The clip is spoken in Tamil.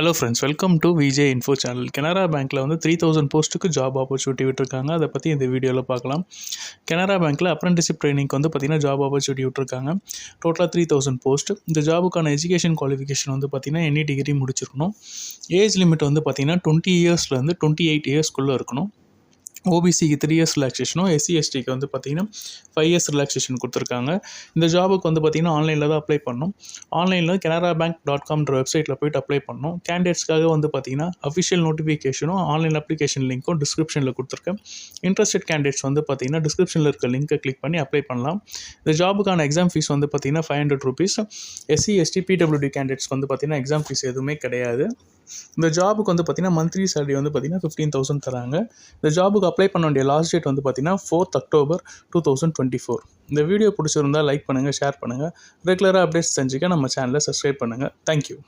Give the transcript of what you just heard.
Hello friends welcome to VJ info channel Canara பேங்க்கில் வந்து த்ரீ தௌசண்ட் போஸ்ட்டுக்கு ஜாப் ஆப்பர்ச்சுனிட்டி விட்டுருக்காங்க. அதை பற்றி இந்த வீடியோவில் பார்க்கலாம். கனரா பேங்க்கில் அப்ரெண்டிஸ்ஷிப் ட்ரைனிங்க்கு வந்து பார்த்திங்கன்னா ஜாப் ஆப்பர்ச்சுனிட்டி விட்டுருக்காங்க. டோட்டலாக த்ரீ தௌசண்ட் போஸ்ட் இந்த ஜாபுக்கான எஜுகேஷன் குவாலிஃபிகேஷன் வந்து பார்த்திங்கன்னா எனி டிகிரி முடிச்சிருக்கணும். ஏஜ் லிமிட் வந்து பார்த்திங்கன்னா டுவெண்ட்டி இயர்ஸ்லேருந்து டுவெண்ட்டி எயிட் இயர்ஸ்க்குள்ளே இருக்கணும். ஓபிசிக்கு த்ரீ இயர்ஸ் ரிலாக்ஸேஷனும் எஸ்சி எஸ்டிக்கு வந்து பார்த்திங்கன்னா ஃபைவ் இயர்ஸ் ரிலாக்ஸேஷன் கொடுத்துருக்காங்க. இந்த ஜாபுக்கு வந்து பார்த்திங்கன்னா ஆன்லைனில் தான் அப்ளை பண்ணணும். ஆன்லைனில் கனரா பேங்க் டாட் காம்ன்ற வெப்சைட்டில் போயிட்டு அப்ளை பண்ணோம் கேண்டிடேட்ஸ்க்காக வந்து பார்த்திங்கன்னா அஃபிஷியல் நோட்டிஃபிகேஷனும் ஆன்லைன் அப்ளிகேஷன் லிங்க்கும் டிஸ்கிரிப்ஷனில் கொடுத்துருக்கேன். இன்ட்ரெஸ்டட் கேண்டிடேட்ஸ் வந்து பார்த்திங்கன்னா டிஸ்கிரிப்ஷனில் இருக்க லிங்க்கை கிளிக் பண்ணி அப்ளை பண்ணலாம். இந்த ஜாபுக்கான எக்ஸாம் ஃபீஸ் வந்து பார்த்திங்கன்னா five hundred rupees SC ST PWD கேண்டிடேட்ஸ்க்கு வந்து பார்த்திங்கன்னா எக்ஸாம் ஃபீஸ் எதுவுமே கிடையாது. இந்த ஜாபுக்கு வந்து பார்த்திங்கன்னா மந்த்லி சேலரி வந்து பார்த்திங்கன்னா ஃபிஃப்டீன் தௌசண்ட் தராங்க. இந்த ஜாபுக்கு அப்ளை பண்ண வேண்டிய லாஸ்ட் டேட் வந்து பார்த்திங்கன்னா fourth October two thousand twenty four இந்த வீடியோ பிடிச்சிருந்தால் லைக் பண்ணுங்கள் ஷேர் பண்ணுங்கள் ரெகுலராக அப்டேட்ஸ் தெரிஞ்சுக்க நம்ம சேனலை சப்ஸ்கிரைப் பண்ணுங்கள் தேங்க்யூ